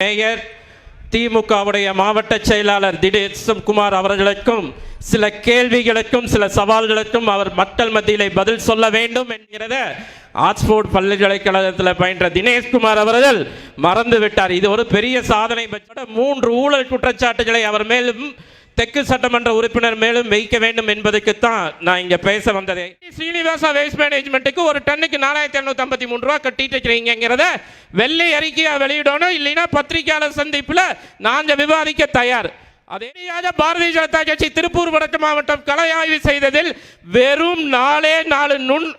Mayor திமுகவுடைய மாவட்ட செயலாளர் திடீர் குமார் அவர்களுக்கும் சில கேள்விகளுக்கும் சில சவால்களுக்கும் அவர் மக்கள் மத்தியிலே பதில் சொல்ல வேண்டும் என்கிறத ஆக்ஸ்போர்ட் பல்கலைக்கழகத்தில் பயின்ற தினேஷ்குமார் அவர்கள் மறந்து விட்டார் இது ஒரு பெரிய சாதனை. மூன்று ஊழல் குற்றச்சாட்டுகளை அவர் மேலும் தெற்கு சட்டமன்ற உறுப்பினர் மேலும் வைக்க வேண்டும் என்பதுக்குத்தான் நான் இங்க பேச வந்ததே. ஸ்ரீனிவாசா வேஸ்ட் மேனேஜ்மெண்ட்டுக்கு ஒரு டன்னுக்கு நாலாயிரத்தி எழுநூத்தி ஐம்பத்தி மூணு ரூபா கட்டிட்டு இருக்கிறீங்கிறத வெள்ளை அறிக்கையா வெளியிடணும் இல்லைன்னா பத்திரிகையாளர் சந்திப்புல நாங்க விவாதிக்க தயார். அதேயாக பாரதிய ஜனதா கட்சி திருப்பூர் வடக்கு மாவட்டம் கலை ஆய்வு செய்ததில் வெறும் நாலே நாலு நுண்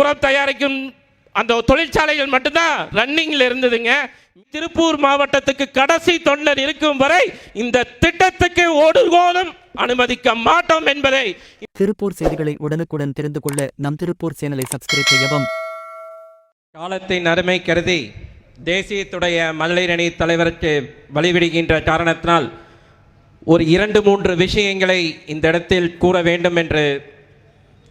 உரம் தயாரிக்கும் அந்த தொழிற்சாலைகள் மட்டும்தான் ரன்னிங்ல இருந்ததுங்க. திருப்பூர் மாவட்டத்துக்கு கடைசி தொண்டர் இருக்கும் வரை இந்த திட்டத்துக்கு ஒருபோதும் அனுமதிக்க மாட்டோம் என்பதை திருப்பூர் செய்திகளை உடனுக்குடன் தெரிந்து கொள்ள நம் திருப்பூர் சேனலை சப்ஸ்கிரைப் செய்யவும். காலத்தின் அருமை கருதி தேசியத்துடைய மகளிர் அணி தலைவருக்கு வழிவிடுகின்ற காரணத்தினால் ஒரு இரண்டு மூன்று விஷயங்களை இந்த இடத்தில் கூற வேண்டும் என்று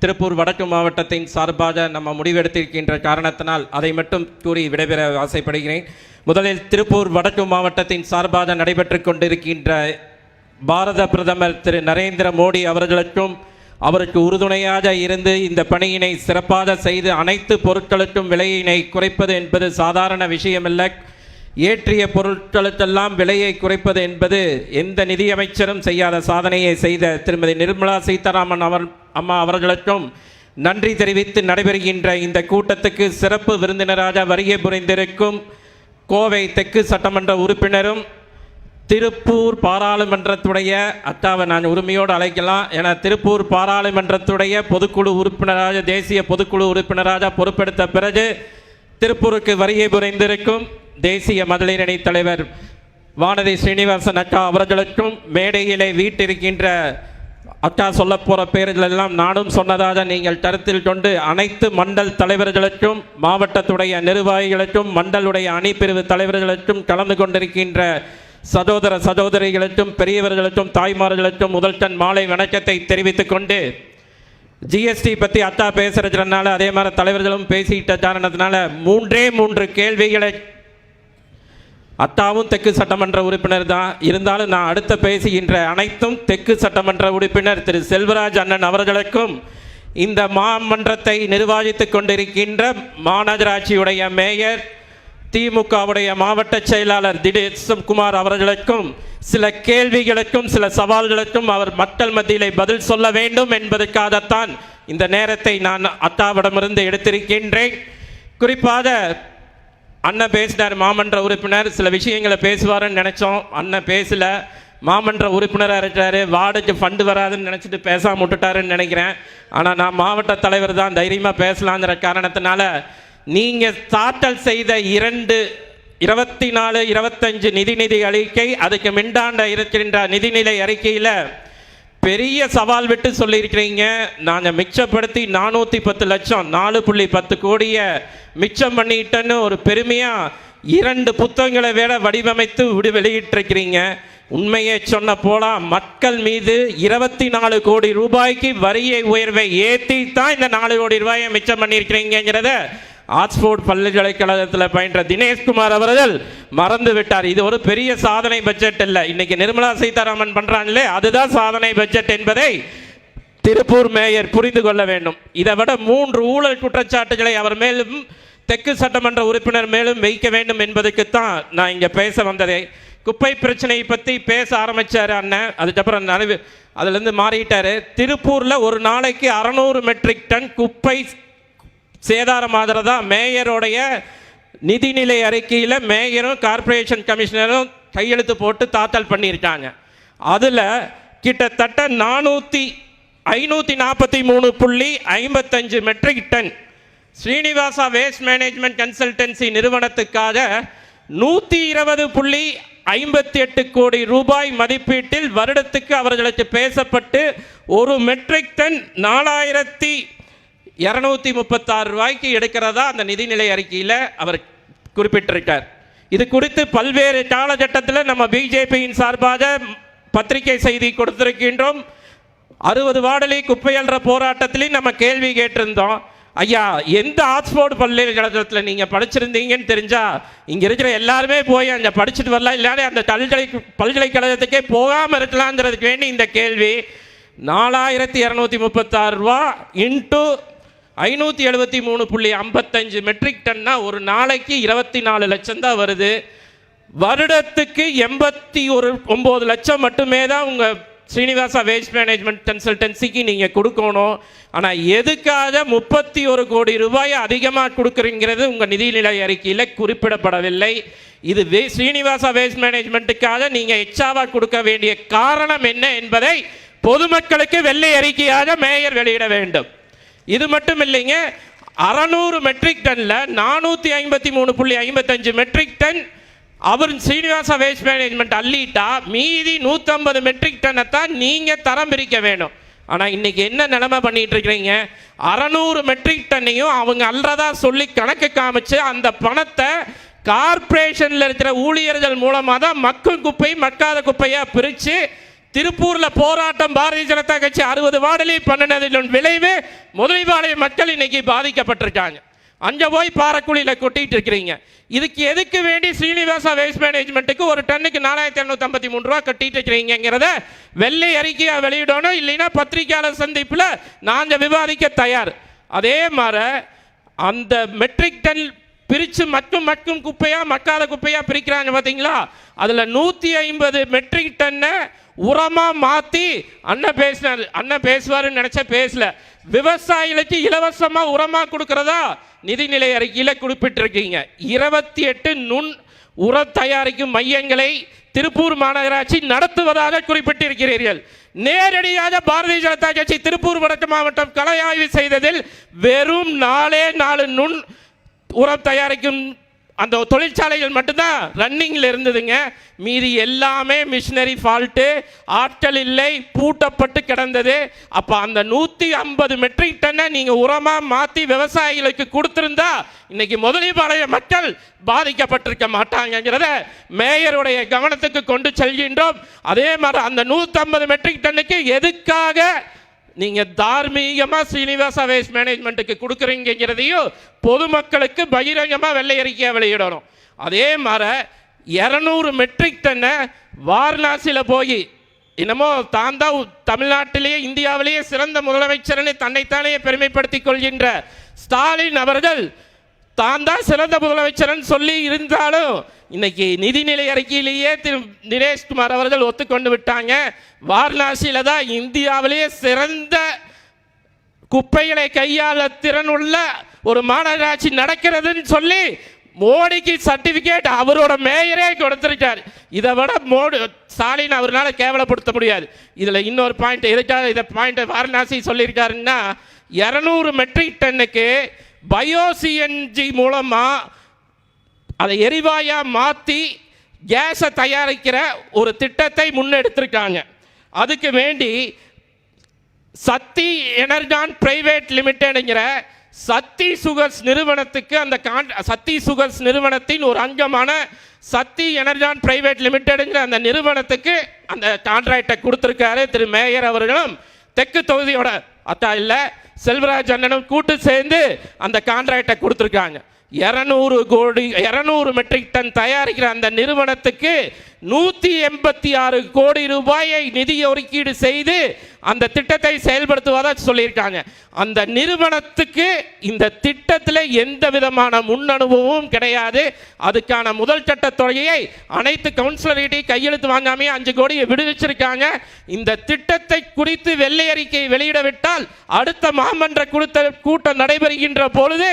திருப்பூர் வடக்கு மாவட்டத்தின் சார்பாக நம்ம முடிவெடுத்திருக்கின்ற காரணத்தினால் அதை மட்டும் கூறி விடைபெற ஆசைப்படுகிறேன். முதலில் திருப்பூர் வடக்கு மாவட்டத்தின் சார்பாக நடைபெற்று கொண்டிருக்கின்ற பாரத பிரதமர் திரு நரேந்திர மோடி அவர்களுக்கும் அவருக்கு உறுதுணையாக இருந்து இந்த பணியினை சிறப்பாக செய்து அனைத்து பொருட்களுக்கும் விலையினை குறைப்பது என்பது சாதாரண விஷயமல்ல. ஏற்றிய பொருட்களுக்கெல்லாம் விலையை குறைப்பது என்பது எந்த நிதியமைச்சரும் செய்யாத சாதனையை செய்த திருமதி நிர்மலா சீதாராமன் அவர் அம்மா அவர்களுக்கும் நன்றி தெரிவித்து நடைபெறுகின்ற இந்த கூட்டத்துக்கு சிறப்பு விருந்தினராக வருகை புரிந்திருக்கும் கோவை தெற்கு சட்டமன்ற உறுப்பினரும் திருப்பூர் பாராளுமன்றத்துடைய அத்தாவை நான் உரிமையோடு அழைக்கலாம் என திருப்பூர் பாராளுமன்றத்துடைய பொதுக்குழு உறுப்பினராக தேசிய பொதுக்குழு உறுப்பினராக பொறுப்பெடுத்த பிறகு திருப்பூருக்கு வருகை புரிந்திருக்கும் தேசிய மகளிர் அணி தலைவர் வானதி ஸ்ரீனிவாசன் அக்கா அவர்களுக்கும் மேடையிலே வீட்டிருக்கின்ற அக்கா சொல்ல போகிற பேர்கள் நானும் சொன்னதாக நீங்கள் கருத்தில் கொண்டு அனைத்து மண்டல் தலைவர்களுக்கும் மாவட்டத்துடைய நிர்வாகிகளுக்கும் மண்டலுடைய அணிப்பிரிவு தலைவர்களுக்கும் கலந்து கொண்டிருக்கின்ற சகோதர சகோதரிகளுக்கும் பெரியவர்களுக்கும் தாய்மார்களுக்கும் முதல்கண் மாலை வணக்கத்தை தெரிவித்துக் கொண்டு ஜிஎஸ்டி பற்றி அத்தா பேசுகிறதுனால அதே மாதிரி தலைவர்களும் பேசிட்ட காரணத்தினால மூன்றே மூன்று கேள்விகளை அத்தாவும் தெற்கு சட்டமன்ற உறுப்பினர் தான். இருந்தாலும் நான் அடுத்த பேசுகின்ற அனைத்தும் தெற்கு சட்டமன்ற உறுப்பினர் திரு செல்வராஜ் அண்ணன் அவர்களுக்கும் இந்த மாமன்றத்தை நிர்வகித்துக் கொண்டிருக்கின்ற மாநகராட்சியுடைய மேயர் திமுகவுடைய மாவட்ட செயலாளர் திடீர் குமார் அவர்களுக்கும் சில கேள்விகளுக்கும் சில சவால்களுக்கும் அவர் மக்கள் மத்தியிலே பதில் சொல்ல வேண்டும் என்பதற்காகத்தான் இந்த நேரத்தை நான் அத்தாவிடமிருந்து எடுத்திருக்கின்றேன். குறிப்பாக அண்ணன் பேசினார் மாமன்ற உறுப்பினர். சில விஷயங்களை பேசுவாருன்னு நினச்சோம். அண்ணன் பேசல. மாமன்ற உறுப்பினராக இருக்கிறாரு. வார்டுக்கு ஃபண்டு வராதுன்னு நினச்சிட்டு பேசாமல் விட்டுட்டாருன்னு நினைக்கிறேன். ஆனால் நான் மாவட்ட தலைவர் தான். தைரியமாக பேசலாங்கிற காரணத்தினால நீங்கள் தாட்டல் செய்த இரண்டு இருபத்தி நாலு இருபத்தஞ்சு நிதிநிதி அறிக்கை அதுக்கு மிண்டாண்ட இருக்கின்ற நிதிநிலை அறிக்கையில் பெரிய சவால் விட்டு சொல்லியிருக்கிறீங்க. நாங்கள் மிச்சப்படுத்தி நானூற்றி பத்து லட்சம் நாலு புள்ளி பத்து கோடியை மிச்சம் பண்ணிட்டேன்னு ஒரு பெருமையாக இரண்டு புத்தகங்களை வேற வடிவமைத்து விடு வெளியிட்டிருக்கிறீங்க. உண்மையை சொன்ன போலாம் மக்கள் மீது இருபத்தி நாலு கோடி ரூபாய்க்கு வரியை உயர்வை ஏற்றி தான் இந்த நாலு கோடி ரூபாயை மிச்சம் பண்ணியிருக்கிறீங்கிறத ஆக்ஸ்போர்ட் பல்கலைக்கழகத்தில் பயின்ற தினேஷ்குமார் அவர்கள் மறந்து விட்டார். இது ஒரு பெரிய சாதனை பட்ஜெட் இல்லை. இன்னைக்கு நிர்மலா சீதாராமன் பண்றாங்களே அதுதான் சாதனை பட்ஜெட் என்பதை திருப்பூர் மேயர் புரிந்து கொள்ள வேண்டும். இதை விட மூன்று ஊழல் குற்றச்சாட்டுகளை அவர் மேலும் தெற்கு சட்டமன்ற உறுப்பினர் மேலும் வைக்க வேண்டும் என்பதுக்குத்தான் நான் இங்கே பேச வந்ததே. குப்பை பிரச்சனையை பற்றி பேச ஆரம்பிச்சார் அண்ணன். அதுக்கப்புறம் நனவு அதுலேருந்து மாறிட்டார். திருப்பூரில் ஒரு நாளைக்கு அறநூறு மெட்ரிக் டன் குப்பை சேதாரமாகிறதா மேயருடைய நிதிநிலை அறிக்கையில் மேயரும் கார்ப்பரேஷன் கமிஷனரும் கையெழுத்து போட்டு தாக்கல் பண்ணியிருக்காங்க. அதில் கிட்டத்தட்ட நானூற்றி ஐநூற்றி நாற்பத்தி மூணு புள்ளி ஐம்பத்தஞ்சு metric ton Srinivasa waste management consultancy நிறுவனத்துக்காக நூற்றி இருபது புள்ளி ஐம்பத்தி எட்டு கோடி ரூபாய் மதிப்பீட்டில் வருடத்துக்கு அவர்களுக்கு பேசப்பட்டு ஒரு மெட்ரிக் டன் நாலாயிரத்தி இரநூத்தி முப்பத்தாறு ரூபாய்க்கு எடுக்கிறதா அந்த நிதிநிலை அறிக்கையில் அவர் குறிப்பிட்டிருக்கார். இது குறித்து பல்வேறு காலகட்டத்தில் நம்ம பிஜேபியின் சார்பாக பத்திரிகை செய்தி கொடுத்திருக்கின்றோம். அறுபது வார்டிலே குப்பையல்ற போராட்டத்திலையும் நம்ம கேள்வி கேட்டிருந்தோம். ஐயா எந்த ஆக்ஸ்போர்டு பல்கலைக்கழகத்தில் நீங்கள் படிச்சிருந்தீங்கன்னு தெரிஞ்சா இங்கே இருக்கிற எல்லாருமே போய் அங்கே படிச்சுட்டு வரலாம். இல்லாட்டி அந்த பல்கலை பல்கலைக்கழகத்துக்கே போகாமல் இருக்கலாங்கிறதுக்கு வேண்டி இந்த கேள்வி. நாலாயிரத்தி இரநூத்தி முப்பத்தாறு ரூபா இன்ட்டு ஐநூற்றி எழுபத்தி மூணு புள்ளி ஐம்பத்தஞ்சு மெட்ரிக் டன்னா ஒரு நாளைக்கு இருபத்தி நாலு லட்சம் தான் வருது. வருடத்துக்கு எண்பத்தி ஒரு ஒம்பது லட்சம் மட்டுமே தான் உங்கள் ஸ்ரீனிவாசா வேஸ்ட் மேனேஜ்மெண்ட் கன்சல்டன்சிக்கு நீங்கள் கொடுக்கணும். ஆனால் எதுக்காக முப்பத்தி ஒரு கோடி ரூபாய் அதிகமாக கொடுக்குறீங்கிறது உங்கள் நிதிநிலை அறிக்கையில் குறிப்பிடப்படவில்லை. இது வே ஸ்ரீனிவாசா வேஸ்ட் மேனேஜ்மெண்ட்டுக்காக நீங்கள் எச்சாவாக கொடுக்க வேண்டிய காரணம் என்ன என்பதை பொதுமக்களுக்கு வெள்ளை அறிக்கையாக மேயர் வெளியிட வேண்டும். இது மட்டும் இல்லைங்க அறநூறு மெட்ரிக் டன்ல நானூற்றி ஐம்பத்தி மூணு புள்ளி ஐம்பத்தஞ்சு மெட்ரிக் டன் அவர் ஸ்ரீனிவாச வேஸ்ட் மேனேஜ்மெண்ட் அள்ளிட்டா மீதி நூற்றம்பது மெட்ரிக் டன்னை தான் நீங்கள் தரம் பிரிக்க வேணும். ஆனால் இன்னைக்கு என்ன நிலைமை பண்ணிகிட்டு இருக்கிறீங்க? அறநூறு மெட்ரிக் டன்னையும் அவங்க அல்றதா சொல்லி கணக்கு காமிச்சு அந்த பணத்தை கார்ப்பரேஷனில் இருக்கிற ஊழியர்கள் மூலமாக தான் மக்கும் குப்பை மக்காத குப்பையாக பிரித்து திருப்பூர்ல போராட்டம் பாரதிய ஜனதா கட்சி அறுபது வார்டிலையும் பண்ணினதின் விளைவு முதலிபாளைய மக்கள் இன்னைக்கு பாதிக்கப்பட்டிருக்காங்க. அங்க போய் பாறைக்குழியில கொட்டிட்டு இருக்கிறீங்க. இதுக்கு எதுக்கு வேண்டி ஸ்ரீனிவாசா வேஸ்ட் மேனேஜ்மெண்ட்டுக்கு ஒரு டன்னுக்கு நாலாயிரத்தி இரநூத்தி ஐம்பத்தி மூணு ரூபா கட்டிட்டு இருக்கிறீங்கிறத வெள்ளை அறிக்கையா வெளியிடணும். இல்லைன்னா பத்திரிகையாளர் சந்திப்பில் நாங்கள் விவாதிக்க தயார். அதே மாதிரி அந்த மெட்ரிக் டன் பிரித்து மட்டும் மக்கும் குப்பையா மக்காத குப்பையா பிரிக்கிறாங்க பார்த்தீங்களா அதில் நூற்றி ஐம்பது மெட்ரிக் டன்னை உரமாக மாற்றி அண்ணன் பேசினார். அண்ணன் பேசுவாருன்னு நினச்சா பேசல. விவசாயிகளுக்கு இலவசமாக உரமாக கொடுக்குறதா நிதிநிலை அறிக்கையில் குறிப்பிட்டிருக்கீங்க. இருபத்தி எட்டு நுண் உர தயாரிக்கும் மையங்களை திருப்பூர் மாநகராட்சி நடத்துவதாக குறிப்பிட்டிருக்கிறீர்கள். நேரடியாக பாரதிய ஜனதா கட்சி திருப்பூர் வடக்கு மாவட்டம் கலை ஆய்வு செய்ததில் வெறும் நாலே நாலு நுண் உரம் தயாரிக்கும் அந்த தொழிற்சாலைகள் மட்டும்தான் ரன்னிங்கில் இருந்ததுங்க. மீதி எல்லாமே மிஷினரி ஃபால்ட்டு ஆட்கள் இல்லை பூட்டப்பட்டு கிடந்தது. அப்போ அந்த நூற்றி ஐம்பது மெட்ரிக் டன்னை நீங்கள் உரமாக மாற்றி விவசாயிகளுக்கு கொடுத்துருந்தா இன்றைக்கி முதலீபாளைய மக்கள் பாதிக்கப்பட்டிருக்க மாட்டாங்கங்கிறத மேயருடைய கவனத்துக்கு கொண்டு செல்கின்றோம். அதே மாதிரி அந்த நூற்றம்பது மெட்ரிக் டன்னுக்கு எதுக்காக நீங்க தார்மீகமா ஸ்ரீனிவாசா வேஸ்ட் மேனேஜ்மெண்ட்டுக்கு கொடுக்குறீங்கிறதையும் பொதுமக்களுக்கு பகிரங்கமா வெள்ளையறிக்கையா வெளியிடணும். அதே மாதிரி இரநூறு மெட்ரிக் டன்னை வாரணாசியில் போய் என்னமோ தான் தான் தமிழ்நாட்டிலேயே இந்தியாவிலேயே சிறந்த முதலமைச்சர்னு தன்னைத்தானே பெருமைப்படுத்திக் கொள்கின்ற ஸ்டாலின் அவர்கள் தான் தான் சிறந்த முதலமைச்சர்னு சொல்லி இருந்தாலும் இன்னைக்கு நிதிநிலை அறிக்கையிலேயே திரு தினேஷ்குமார் அவர்கள் ஒத்துக்கொண்டு விட்டாங்க. வாரணாசியில் தான் இந்தியாவிலேயே சிறந்த குப்பைகளை கையாள திறனுள்ள ஒரு மாநகராட்சி நடக்கிறதுன்னு சொல்லி மோடிக்கு சர்டிபிகேட் அவரோட மேயரே கொடுத்துருக்கார். இதை விட மோடி ஸ்டாலின் அவரால் கேவலப்படுத்த முடியாது. இதில் இன்னொரு பாயிண்ட் எதுக்காக இதை பாயிண்ட் வாரணாசி சொல்லியிருக்காருன்னா இரநூறு மெட்ரிக் டன்னுக்கு பயோசிஎன்ஜி மூலமாக அதை எரிவாயா மாற்றி கேஸை தயாரிக்கிற ஒரு திட்டத்தை முன்னெடுத்திருக்காங்க. அதுக்கு வேண்டி சக்தி எனர்ஜான் பிரைவேட் லிமிடெட்ங்கிற சக்தி சுகர்ஸ் நிறுவனத்துக்கு அந்த கான் சக்தி சுகர்ஸ் நிறுவனத்தின் ஒரு அங்கமான சக்தி எனர்ஜான் பிரைவேட் லிமிடெடுங்கிற அந்த நிறுவனத்துக்கு அந்த கான்ட்ராக்டை கொடுத்துருக்காரு திரு மேயர் அவர்களும். தெற்கு தொகுதியோட அத்தா இல்லை செல்வராஜ் அண்ணனும் கூட்டு சேர்ந்து அந்த கான்ட்ராக்டை கொடுத்துருக்காங்க. இரநூறு கோடி இரநூறு மெட்ரிக் டன் தயாரிக்கிற அந்த நிறுவனத்துக்கு நூற்றி எண்பத்தி ஆறு கோடி ரூபாயை நிதி ஒதுக்கீடு செய்து அந்த திட்டத்தை செயல்படுத்துவதாக சொல்லியிருக்காங்க. அந்த நிறுவனத்துக்கு இந்த திட்டத்தில் எந்த விதமான முன் அனுபவமும் கிடையாது. அதுக்கான முதல் சட்ட தொகையை அனைத்து கவுன்சிலர்கிட்டையும் கையெழுத்து வாங்காமே அஞ்சு கோடியை விடுவிச்சிருக்காங்க. இந்த திட்டத்தை குறித்து வெள்ளை அறிக்கை வெளியிடவிட்டால் அடுத்த மாமன்ற குழுத்த கூட்டம் நடைபெறுகின்ற பொழுது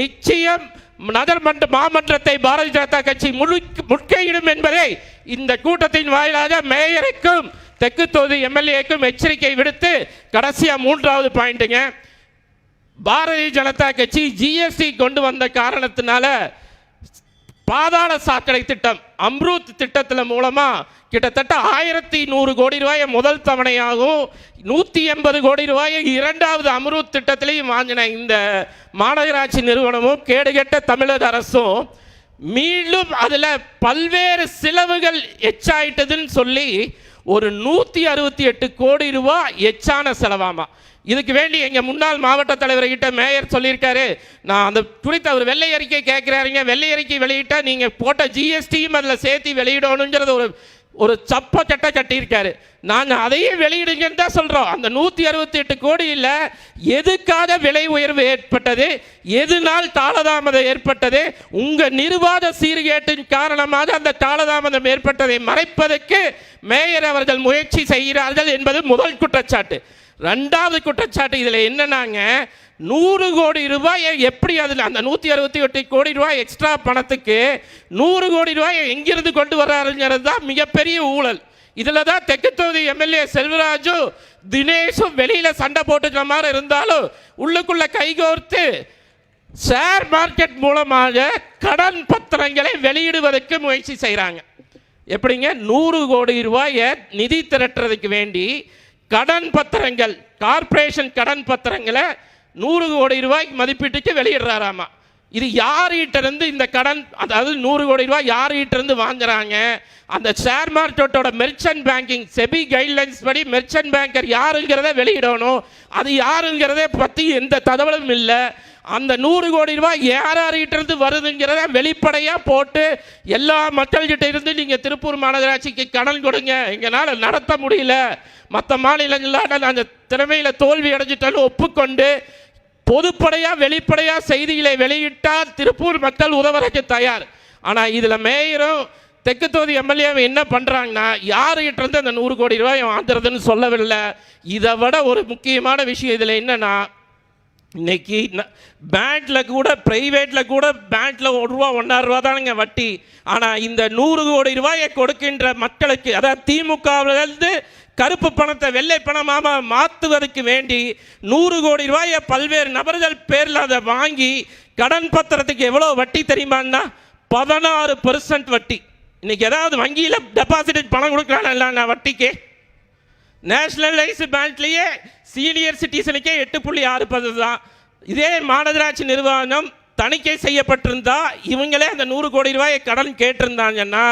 நிச்சயம் நகர்மன்ற மாமன்றத்தை பாரதிய ஜனதா கட்சி முழுக்க முற்கையிடும் என்பதை இந்த கூட்டத்தின் வாயிலாக மேயருக்கும் தெற்கு தொகுதி எம்எல்ஏக்கும் எச்சரிக்கை விடுத்து கடைசியாக மூன்றாவது பாயிண்ட்டுங்க. பாரதிய ஜனதா கட்சி ஜிஎஸ்டி கொண்டு வந்த காரணத்தினால பாதாள சாக்கடை திட்டம் அம்ரூத் திட்டத்தில் மூலமாக கிட்டத்தட்ட ஆயிரத்தி நூறு கோடி ரூபாயை முதல் தவணையாகவும் நூற்றி எண்பது கோடி ரூபாயை இரண்டாவது அம்ரூத் திட்டத்திலையும் வாங்கின இந்த மாநகராட்சி நிறுவனமும் கேடுகெட்ட தமிழக அரசும் மீண்டும் அதில் பல்வேறு செலவுகள் எச்சாயிட்டதுன்னு சொல்லி ஒரு நூற்றி அறுபத்தி எட்டு கோடி ரூபா எச்சான செலவாமா. இதுக்கு வேண்டி எங்கள் முன்னாள் மாவட்ட தலைவர்கிட்ட மேயர் சொல்லியிருக்காரு. நான் அந்த குறித்து அவர் வெள்ளை அறிக்கை கேட்குறாருங்க வெள்ளை அறிக்கை வெளியிட்டால் நீங்கள் போட்ட ஜிஎஸ்டியும் அதில் சேர்த்து வெளியிடணுங்கிறது ஒரு ஒரு சப்ப சட்டை கட்டியிருக்காரு. நாங்கள் அதையே வெளியிடுங்கன்னு தான் சொல்கிறோம் அந்த நூற்றி அறுபத்தி எட்டு கோடியில் எதுக்காக விலை உயர்வு ஏற்பட்டது? எதுனால் தாளதாமதம் ஏற்பட்டது? உங்கள் நிர்வாக சீர்கேட்டின் காரணமாக அந்த தாளதாமதம் ஏற்பட்டதை மறைப்பதற்கு மேயர் அவர்கள் முயற்சி செய்கிறார்கள் என்பது முதல் குற்றச்சாட்டு. ரெண்டாவது குற்றச்சாட்டு இதில் என்னன்னாங்க நூறு கோடி ரூபாயை எப்படி அதில் அந்த நூற்றி அறுபத்தி எட்டு கோடி ரூபாய் எக்ஸ்ட்ரா பணத்துக்கு நூறு கோடி ரூபாயை எங்கிருந்து கொண்டு வர்றாருங்கிறது தான் மிகப்பெரிய ஊழல். இதில் தான் தெற்கு தொகுதி எம்எல்ஏ செல்வராஜும் தினேஷும் வெளியில் சண்டை போட்டுக்கிற மாதிரி இருந்தாலும் உள்ளுக்குள்ள கைகோர்த்து ஷேர் மார்க்கெட் மூலமாக கடன் பத்திரங்களை வெளியிடுவதற்கு முயற்சி செய்கிறாங்க எப்படிங்க? நூறு கோடி ரூபாயை நிதி திரட்டுறதுக்கு வேண்டி கடன் பத்திரங்கள் கார்ப்பரேஷன் கடன் பத்திரங்களை நூறு கோடி ரூபாய்க்கு மதிப்பீட்டுக்கு வெளியிடுறாராமா. இது யார்கிட்ட இருந்து இந்த கடன் அதாவது நூறு கோடி ரூபாய் யார்கிட்ட இருந்து வாங்குறாங்க? அந்த ஷேர் மார்க்கெட்டோட மெர்ச்சன்ட் பேங்கிங் செபி கைட்லைன்ஸ் படி மெர்ச்சன்ட் பேங்கர் யாருங்கிறத வெளியிடணும். அது யாருங்கிறத பற்றி எந்த தகவலும் இல்லை. அந்த நூறு கோடி ரூபாய் யார் யார்கிட்ட இருந்து வருதுங்கிறத வெளிப்படையாக போட்டு எல்லா மக்கள்கிட்ட இருந்து நீங்கள் திருப்பூர் மாநகராட்சிக்கு கடன் கொடுங்க. எங்களால் நடத்த முடியல. மற்ற மாநிலங்களால் நாங்கள் திறமையில் தோல்வி அடைஞ்சிட்டாலும் ஒப்புக்கொண்டு பொதுப்படையாக வெளிப்படையாக செய்திகளை வெளியிட்டால் திருப்பூர் மக்கள் உதவறக்கு தயார். ஆனால் இதில் மேயரும் தெற்கு தொகுதி எம்எல்ஏ என்ன பண்ணுறாங்கன்னா யாருகிட்ட இருந்து அந்த நூறு கோடி ரூபாய் வாங்குறதுன்னு சொல்லவில்லை. இதை விட ஒரு முக்கியமான விஷயம் இதில் என்னன்னா இன்னைக்கு பேங்க்ல கூட ப்ரைவேட்டில் கூட பேங்க்ல ஒரு ரூபா ஒன்றாயிரம் ரூபா தானுங்க வட்டி. ஆனால் இந்த நூறு கோடி ரூபாயை கொடுக்கின்ற மக்களுக்கு அதாவது திமுகவிலிருந்து கருப்பு பணத்தை வெள்ளை பணமாக மாற்றுவதற்கு வேண்டி நூறு கோடி ரூபாயை பல்வேறு நபர்கள் பேரில் அதை வாங்கி கடன் பத்திரத்துக்கு எவ்வளோ வட்டி தெரியுமான்னா பதினாறு பெர்சன்ட் வட்டி. இன்னைக்கு ஏதாவது வங்கியில் டெபாசிட் பணம் கொடுக்குறானா வட்டிக்கு? நேஷனலைஸ் பேங்க்லேயே சீனியர் சிட்டிசனுக்கே எட்டு புள்ளி ஆறு பது தான். இதே மாநகராட்சி நிர்வாகம் தணிக்கை செய்யப்பட்டிருந்தா இவங்களே அந்த நூறு கோடி ரூபாயை கடன் கேட்டிருந்தாங்கன்னா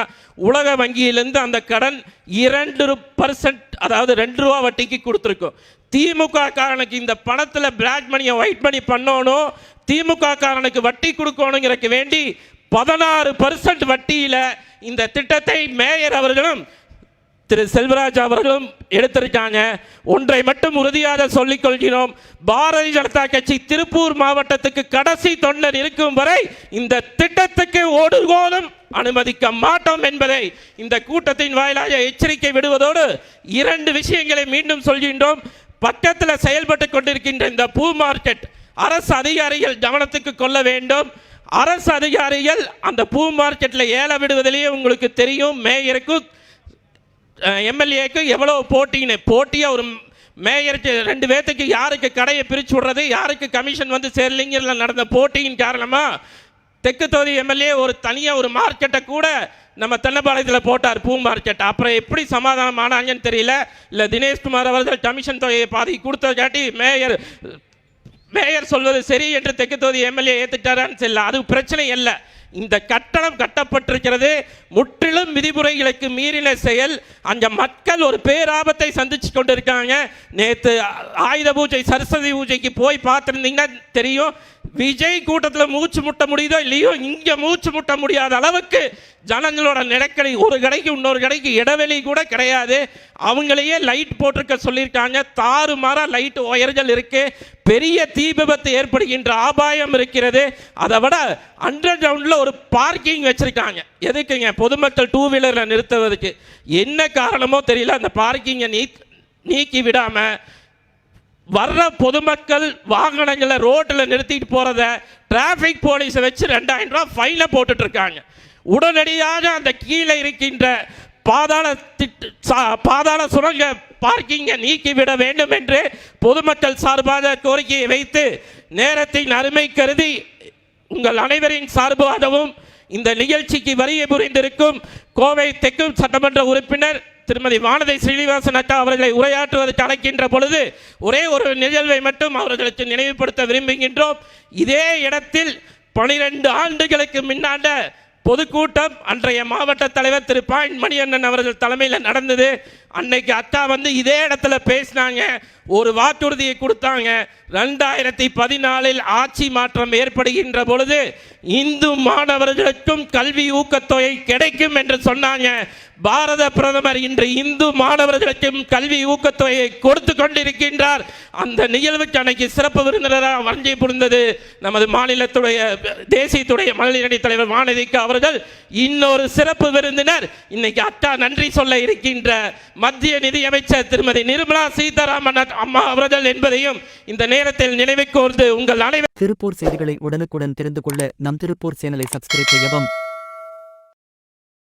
உலக வங்கியிலேருந்து அந்த கடன் இரண்டு பர்சன்ட் அதாவது ரெண்டு ரூபா வட்டிக்கு கொடுத்துருக்கும். திமுக காரனுக்கு இந்த பணத்தில் பிளாக் மணியை ஒயிட் மணி பண்ணணும் திமுக காரனுக்கு வட்டி கொடுக்கணுங்கிறக்கு வேண்டி பதினாறு பர்சன்ட் வட்டியில் இந்த திட்டத்தை மேயர் அவர்களும் திரு செல்வராஜ் அவர்களும் எடுத்திருக்காங்க. ஒன்றை மட்டும் உறுதியாக சொல்லிக் கொள்கிறோம். பாரதிய ஜனதா கட்சி திருப்பூர் மாவட்டத்துக்கு கடைசி தொண்டர் இருக்கும் வரை இந்த திட்டத்துக்கு ஒருபோதும் அனுமதிக்க மாட்டோம் என்பதை இந்த கூட்டத்தின் வாயிலாக எச்சரிக்கை விடுவதோடு இரண்டு விஷயங்களை மீண்டும் சொல்கின்றோம். பக்கத்தில் செயல்பட்டு கொண்டிருக்கின்ற இந்த பூ மார்க்கெட் அரசு அதிகாரிகள் கவனத்துக்கு கொள்ள வேண்டும். அரசு அதிகாரிகள் அந்த பூ மார்க்கெட்டில் ஏல விடுவதிலேயே உங்களுக்கு தெரியும். மேயருக்கும் எம்எல்ஏக்கு எவ்வளோ போட்டின்னு போட்டியாக ஒரு மேயருக்கு ரெண்டு பேர்த்துக்கு யாருக்கு கடையை பிரித்து விடுறது யாருக்கு கமிஷன் வந்து சேரலிங்கிறதுல நடந்த போட்டியின் காரணமாக தெற்கு தொகுதி எம்எல்ஏ ஒரு தனியாக ஒரு மார்க்கெட்டை கூட நம்ம தென்னபாளையத்தில் போட்டார் பூ மார்க்கெட் அப்புறம் எப்படி சமாதானம் ஆனாங்கன்னு தெரியல. இல்லை தினேஷ்குமார் அவர்கள் கமிஷன் தொகையை பாதி கொடுத்ததாட்டி மேயர் மேயர் சொல்வது சரி என்று தெற்கு தொகுதி எம்எல்ஏ ஏற்றுட்டாரான்னு தெரியல. அது பிரச்சனை இல்லை இந்த கட்டணம் கட்டப்பட்டிருக்கிறது. முற்றிலும் விதிமுறைகளுக்கு மீறின செயல். அந்த மக்கள் ஒரு பேராபத்தை சந்திச்சு கொண்டிருக்காங்க. நேற்று ஆயுத பூஜை சரஸ்வதி பூஜைக்கு போய் பார்த்துருந்தீங்கன்னா தெரியும். விஜய் கூட்டத்தில் மூச்சு முட்ட முடியுதோ இல்லையோ இங்கே மூச்சு முட்ட முடியாத அளவுக்கு ஜனங்களோட நெருக்கடி ஒரு கடைக்கு இன்னொரு கடைக்கு இடைவெளி கூட கிடையாது. அவங்களையே லைட் போட்டிருக்க சொல்லியிருக்காங்க. தாறு மாற லைட் ஒயர்கள் இருக்கு. பெரிய தீ விபத்து ஏற்படுகின்ற ஆபாயம் இருக்கிறது. அதை விட அண்டர் கிரவுண்டில் ஒரு பார்க்கிங் வச்சுருக்காங்க. எதுக்குங்க? பொதுமக்கள் டூ வீலரில் நிறுத்துவதற்கு. என்ன காரணமோ தெரியல. அந்த பார்க்கிங்கை நீ நீக்கி விடாமல் வர்ற பொதுமக்கள் வாகனங்களை ரோட்டில் நிறுத்திட்டு போகிறத டிராஃபிக் போலீஸை வச்சு ரெண்டாயிரம் ரூபா ஃபைனை போட்டுட்ருக்காங்க உடனடியாக அந்த கீழே இருக்கின்ற பாதாள திட்டு சா- பாதாள சுரங்க பார்க்கிங்கை நீக்கிவிட வேண்டும் என்று பொதுமக்கள் சார்பாக கோரிக்கையை வைத்து நேரத்தின் அருமை கருதி உங்கள் அனைவரின் சார்பாகவும் இந்த நிகழ்ச்சிக்கு வரிய புரிந்திருக்கும் கோவை தெற்கு சட்டமன்ற உறுப்பினர் திருமதி வானதி ஸ்ரீனிவாசன் அக்கா அவர்களை உரையாற்றுவதற்கு அழைக்கின்ற பொழுது ஒரே ஒரு நிகழ்வை மட்டும் அவர்களுக்கு நினைவுபடுத்த விரும்புகின்றோம். இதே இடத்தில் பனிரெண்டு ஆண்டுகளுக்கு முன்னாண்ட பொதுக்கூட்டம் அன்றைய மாவட்ட தலைவர் திரு பாயிண்ட் மணியண்ணன் அவர்கள் தலைமையில் நடந்தது. அன்னைக்கு அத்தா வந்து இதே இடத்துல பேசினாங்க. ஒரு வாக்குறுதியை கொடுத்தாங்க. ரெண்டாயிரத்தி பதினாலில் ஆட்சி மாற்றம் ஏற்படுகின்ற பொழுது இந்து மாணவர்களுக்கும் கல்வி ஊக்கத்தொகை கிடைக்கும் என்று சொன்னாங்க. பாரத பிரதமர் இன்று இந்து மாணவர்களுக்கும் கல்வி ஊக்கத்தொகையை கொடுத்து கொண்டிருக்கின்றார். அந்த நிகழ்வுக்கு அன்னைக்கு சிறப்பு விருந்தினராக வஞ்சி புரிந்தது நமது மாநிலத்துடைய தேசியத்துடைய மகளிரணி தலைவர் வானதிக்கு அவர்கள். இன்னொரு சிறப்பு விருந்தினர் இன்னைக்கு அத்தா நன்றி சொல்ல இருக்கின்ற மத்திய நிதியமைச்சர் திருமதி நிர்மலா சீதாராமன் அம்மா அவர்கள் என்பதையும் இந்த நேரத்தில் நினைவு கோர்ந்து உங்கள் அனைவரும் திருப்பூர் செய்திகளை உடனுக்குடன் தெரிந்து கொள்ள நம் திருப்பூர் சேனலை சப்ஸ்கிரைப் செய்யவும்.